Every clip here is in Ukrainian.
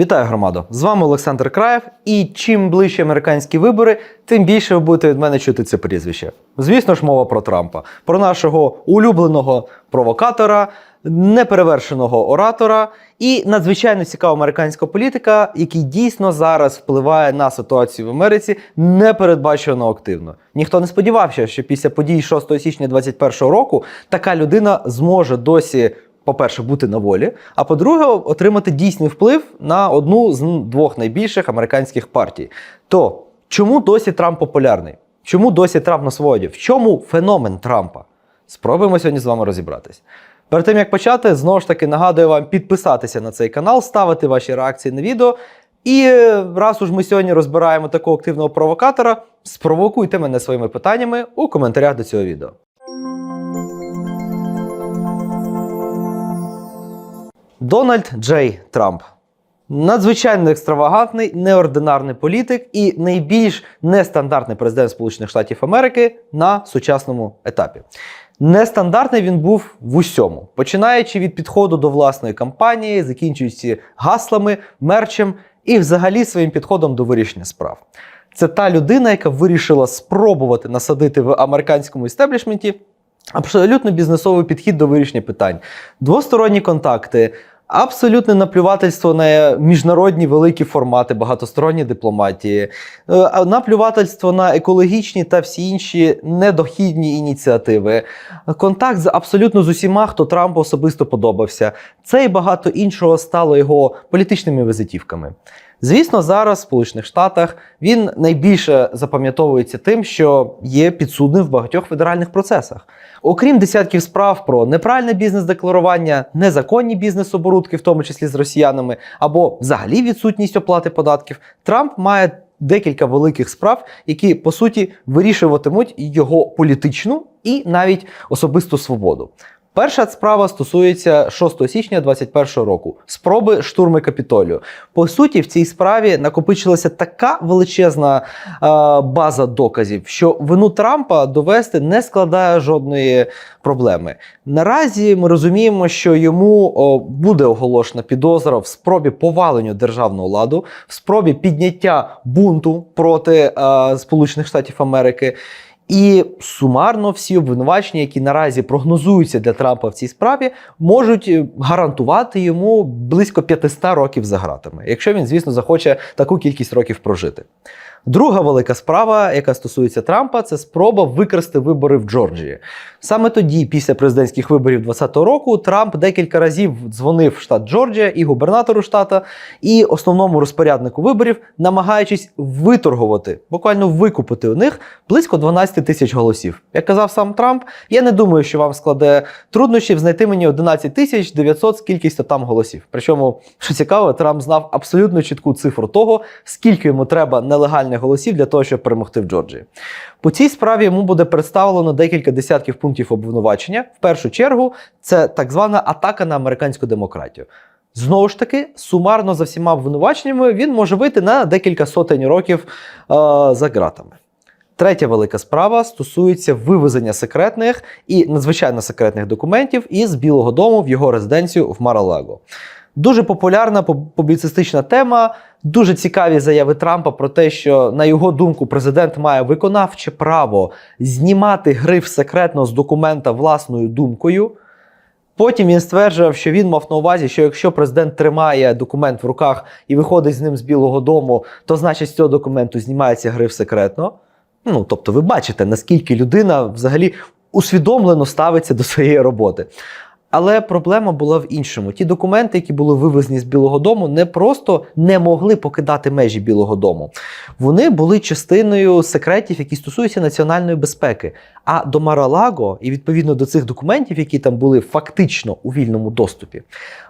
Вітаю громаду! З вами Олександр Краєв. І чим ближче американські вибори, тим більше ви будете від мене чути це прізвище. Звісно ж, мова про Трампа, про нашого улюбленого провокатора, неперевершеного оратора і надзвичайно цікавого американського політика, який дійсно зараз впливає на ситуацію в Америці непередбачено активно. Ніхто не сподівався, що після подій 6 січня 2021 року така людина зможе досі по-перше, бути на волі, а по-друге, отримати дійсний вплив на одну з двох найбільших американських партій. То чому досі Трамп популярний? Чому досі Трамп на свободі? В чому феномен Трампа? Спробуємо сьогодні з вами розібратись. Перед тим як почати, знову ж таки нагадую вам підписатися на цей канал, ставити ваші реакції на відео. І е, раз уж ми сьогодні розбираємо такого активного провокатора, спровокуйте мене своїми питаннями у коментарях до цього відео. Дональд Джей Трамп. Надзвичайно екстравагантний, неординарний політик і найбільш нестандартний президент Сполучених Штатів Америки на сучасному етапі. Нестандартний він був в усьому, починаючи від підходу до власної кампанії, закінчуючи гаслами, мерчем і взагалі своїм підходом до вирішення справ. Це та людина, яка вирішила спробувати насадити в американському істеблішменті абсолютно бізнесовий підхід до вирішення питань, двосторонні контакти. Абсолютне наплювательство на міжнародні великі формати багатосторонньої дипломатії, е, наплювательство на екологічні та всі інші недохідні ініціативи, контакт з абсолютно з усіма, хто Трампу особисто подобався. Це і багато іншого стало його політичними визитівками. Звісно, зараз в Сполучених Штатах він найбільше запам'ятовується тим, що є підсудним в багатьох федеральних процесах. Окрім десятків справ про неправильне бізнес-декларування, незаконні бізнес-оборудки, в тому числі з росіянами, або взагалі відсутність оплати податків, Трамп має декілька великих справ, які по суті вирішуватимуть його політичну і навіть особисту свободу. Перша справа стосується 6 січня 2021 року спроби штурми капітолію. По суті, в цій справі накопичилася така величезна е, база доказів, що вину Трампа довести не складає жодної проблеми. Наразі ми розуміємо, що йому о, буде оголошена підозра в спробі повалення державного ладу, в спробі підняття бунту проти е, Сполучених Штатів Америки. І сумарно всі обвинувачення, які наразі прогнозуються для Трампа в цій справі, можуть е, гарантувати йому близько 500 років за ґратами, якщо він, звісно, захоче таку кількість років прожити. Друга велика справа, яка стосується Трампа, це спроба викрасти вибори в Джорджії. Саме тоді, після президентських виборів 2020 року, Трамп декілька разів дзвонив в штат Джорджія і губернатору штата, і основному розпоряднику виборів, намагаючись виторгувати, буквально викупити у них близько 12 тисяч голосів. Як казав сам Трамп, я не думаю, що вам складе труднощів знайти мені 11 тисяч 900 скількись там голосів. Причому, що цікаво, Трамп знав абсолютно чітку цифру того, скільки йому треба нелегальних голосів для того, щоб перемогти в Джорджії. По цій справі йому буде представлено декілька десятків пунктів обвинувачення. В першу чергу, це так звана атака на американську демократію. Знову ж таки, сумарно за всіма обвинуваченнями він може вийти на декілька сотень років е, за ґратами. Третя велика справа стосується вивезення секретних і надзвичайно секретних документів із Білого Дому в його резиденцію в Маралаго. Дуже популярна публіцистична тема, дуже цікаві заяви Трампа про те, що, на його думку, президент має виконавче право знімати гриф секретно з документа власною думкою. Потім він стверджував, що він мав на увазі, що якщо президент тримає документ в руках і виходить з ним з Білого Дому, то значить з цього документу знімається гриф секретно. Ну, тобто, ви бачите, наскільки людина взагалі усвідомлено ставиться до своєї роботи. Але проблема була в іншому. Ті документи, які були вивезені з Білого Дому, не просто не могли покидати межі Білого Дому. Вони були частиною секретів, які стосуються національної безпеки. А до Маралаго, і відповідно до цих документів, які там були фактично у вільному доступі,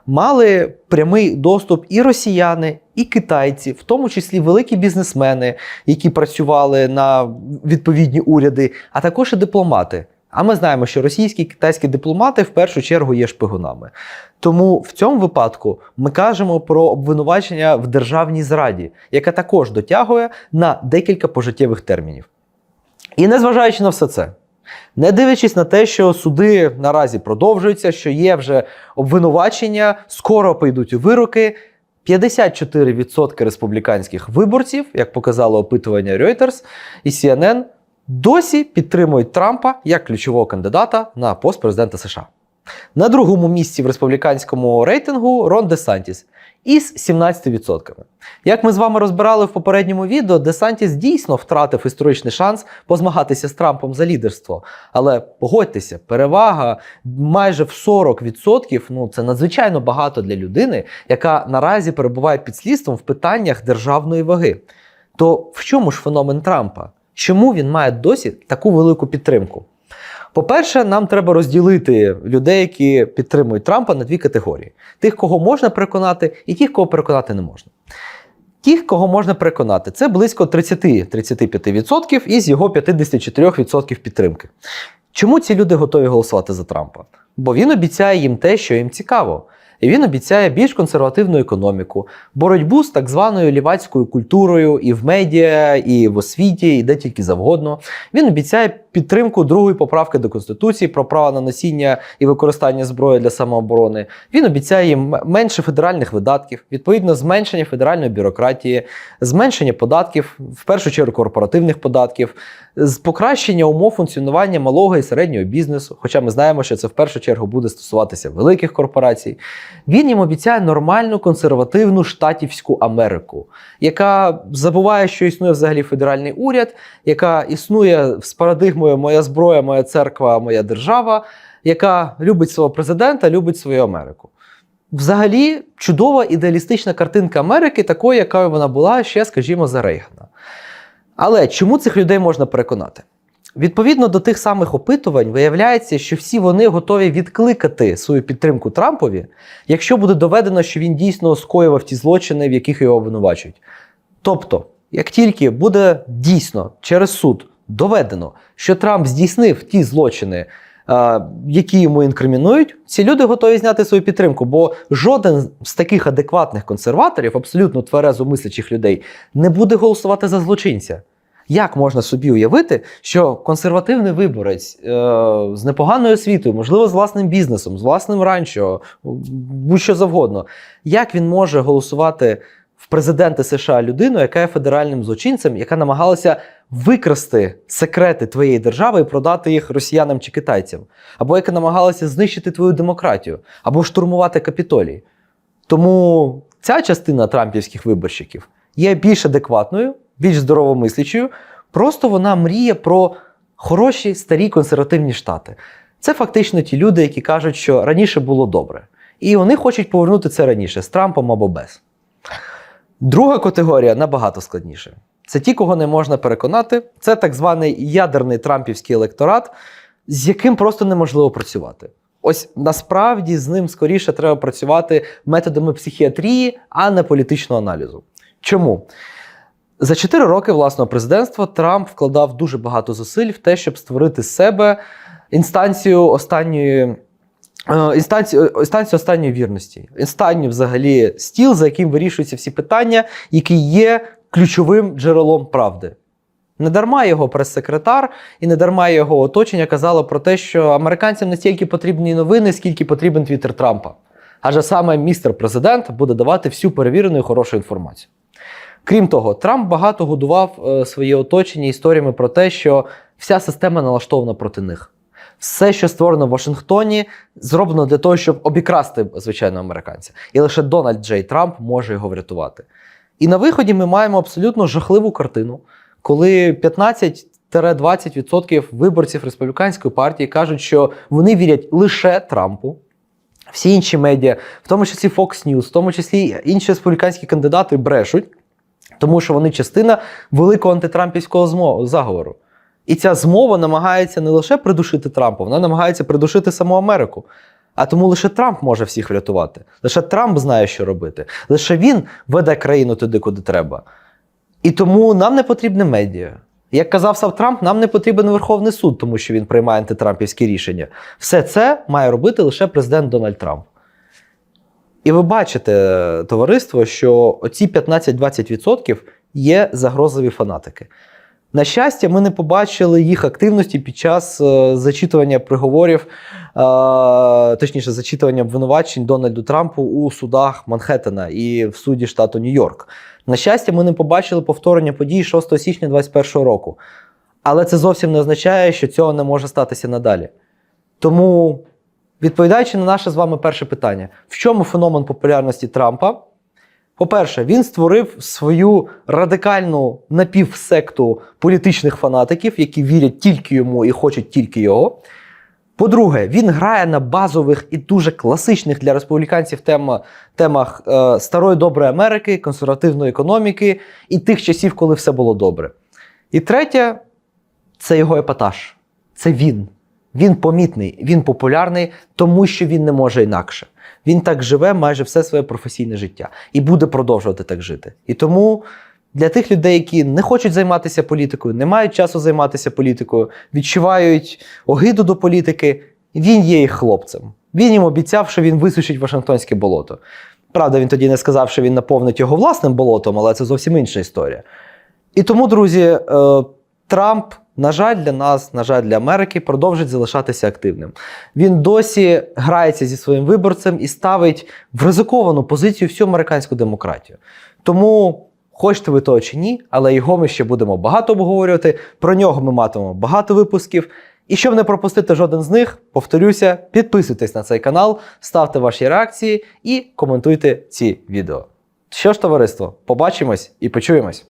мали прямий доступ і росіяни, і китайці, в тому числі великі бізнесмени, які працювали на відповідні уряди, а також і дипломати. А ми знаємо, що російські і китайські дипломати в першу чергу є шпигунами. Тому в цьому випадку ми кажемо про обвинувачення в державній зраді, яка також дотягує на декілька пожиттєвих термінів. І незважаючи на все це, не дивлячись на те, що суди наразі продовжуються, що є вже обвинувачення, скоро прийдуть у вироки. 54% республіканських виборців, як показало опитування Reuters і CNN, досі підтримують Трампа як ключового кандидата на пост президента США. На другому місці в республіканському рейтингу Рон Десантіс із 17%. Як ми з вами розбирали в попередньому відео, Десантіс дійсно втратив історичний шанс позмагатися з Трампом за лідерство. Але погодьтеся, перевага майже в 40% ну це надзвичайно багато для людини, яка наразі перебуває під слідством в питаннях державної ваги. То в чому ж феномен Трампа? Чому він має досі таку велику підтримку? По-перше, нам треба розділити людей, які підтримують Трампа на дві категорії: тих, кого можна переконати, і тих, кого переконати не можна. Тих, кого можна переконати, це близько 30-35% із його 54% підтримки. Чому ці люди готові голосувати за Трампа? Бо він обіцяє їм те, що їм цікаво. І він обіцяє більш консервативну економіку, боротьбу з так званою лівацькою культурою і в медіа, і в освіті, і де тільки завгодно. Він обіцяє підтримку другої поправки до конституції про право на носіння і використання зброї для самооборони. Він обіцяє їм менше федеральних видатків, відповідно, зменшення федеральної бюрократії, зменшення податків, в першу чергу корпоративних податків, покращення умов функціонування малого і середнього бізнесу. Хоча ми знаємо, що це в першу чергу буде стосуватися великих корпорацій. Він їм обіцяє нормальну консервативну штатівську Америку, яка забуває, що існує взагалі федеральний уряд, яка існує з парадигмою Моя зброя, моя церква, моя держава, яка любить свого президента, любить свою Америку. Взагалі, чудова ідеалістична картинка Америки, такою, якою вона була ще, скажімо, за Рейгана. Але чому цих людей можна переконати? Відповідно до тих самих опитувань, виявляється, що всі вони готові відкликати свою підтримку Трампові, якщо буде доведено, що він дійсно скоював ті злочини, в яких його обвинувачують. Тобто, як тільки буде дійсно через суд доведено, що Трамп здійснив ті злочини, е, які йому інкримінують, ці люди готові зняти свою підтримку, бо жоден з таких адекватних консерваторів, абсолютно тверезо мислячих людей, не буде голосувати за злочинця. Як можна собі уявити, що консервативний виборець е, з непоганою освітою, можливо, з власним бізнесом, з власним ранчо, будь-що завгодно, як він може голосувати в президенти США людину, яка є федеральним злочинцем, яка намагалася викрасти секрети твоєї держави і продати їх росіянам чи китайцям, або яка намагалася знищити твою демократію, або штурмувати капітолій? Тому ця частина трампівських виборщиків є більш адекватною, більш здоровомислячою. Просто вона мріє про хороші старі консервативні штати. Це фактично ті люди, які кажуть, що раніше було добре. І вони хочуть повернути це раніше з Трампом або без. Друга категорія набагато складніша. Це ті, кого не можна переконати. Це так званий ядерний трампівський електорат, з яким просто неможливо працювати. Ось насправді з ним скоріше треба працювати методами психіатрії, а не політичного аналізу. Чому? За 4 роки власного президентства Трамп вкладав дуже багато зусиль в те, щоб створити з себе інстанцію останньої. Е, Інстанцію, інстанцію останньої вірності, інстанцію взагалі стіл, за яким вирішуються всі питання, який є ключовим джерелом правди. Не дарма його прес-секретар і не дарма його оточення казало про те, що американцям не стільки потрібні новини, скільки потрібен твіттер Трампа. Адже саме містер президент буде давати всю перевірену і хорошу інформацію. Крім того, Трамп багато годував е, своє оточення історіями про те, що вся система налаштована проти них. Все, що створено в Вашингтоні, зроблено для того, щоб обікрасти звичайного американця. І лише Дональд Джей Трамп може його врятувати. І на виході ми маємо абсолютно жахливу картину, коли 15-20% виборців республіканської партії кажуть, що вони вірять лише Трампу. Всі інші медіа, в тому числі Fox News, в тому числі інші республіканські кандидати брешуть, тому що вони частина великого антитрампівського заговору. І ця змова намагається не лише придушити Трампа, вона намагається придушити саму Америку. А тому лише Трамп може всіх врятувати. Лише Трамп знає, що робити. Лише він веде країну туди, куди треба. І тому нам не потрібне медіа. Як казав сам Трамп, нам не потрібен Верховний суд, тому що він приймає антитрампівські рішення. Все це має робити лише президент Дональд Трамп. І ви бачите, товариство, що оці 15-20% є загрозливі фанатики. На щастя, ми не побачили їх активності під час е, зачитування приговорів, е, точніше, зачитування обвинувачень Дональду Трампу у судах Манхеттена і в суді штату Нью-Йорк. На щастя, ми не побачили повторення подій 6 січня 2021 року. Але це зовсім не означає, що цього не може статися надалі. Тому, відповідаючи на наше з вами перше питання, в чому феномен популярності Трампа? По-перше, він створив свою радикальну напівсекту політичних фанатиків, які вірять тільки йому і хочуть тільки його. По-друге, він грає на базових і дуже класичних для республіканців тема, темах е, старої доброї Америки, консервативної економіки і тих часів, коли все було добре. І третє це його епатаж. Це він. Він помітний, він популярний, тому що він не може інакше. Він так живе майже все своє професійне життя і буде продовжувати так жити. І тому для тих людей, які не хочуть займатися політикою, не мають часу займатися політикою, відчувають огиду до політики, він є їх хлопцем. Він їм обіцяв, що він висушить Вашингтонське болото. Правда, він тоді не сказав, що він наповнить його власним болотом, але це зовсім інша історія. І тому, друзі, е, Трамп, на жаль, для нас, на жаль, для Америки, продовжить залишатися активним. Він досі грається зі своїм виборцем і ставить в ризиковану позицію всю американську демократію. Тому. Хочете ви того чи ні, але його ми ще будемо багато обговорювати. Про нього ми матимемо багато випусків. І щоб не пропустити жоден з них, повторюся, підписуйтесь на цей канал, ставте ваші реакції і коментуйте ці відео. Що ж, товариство, побачимось і почуємось!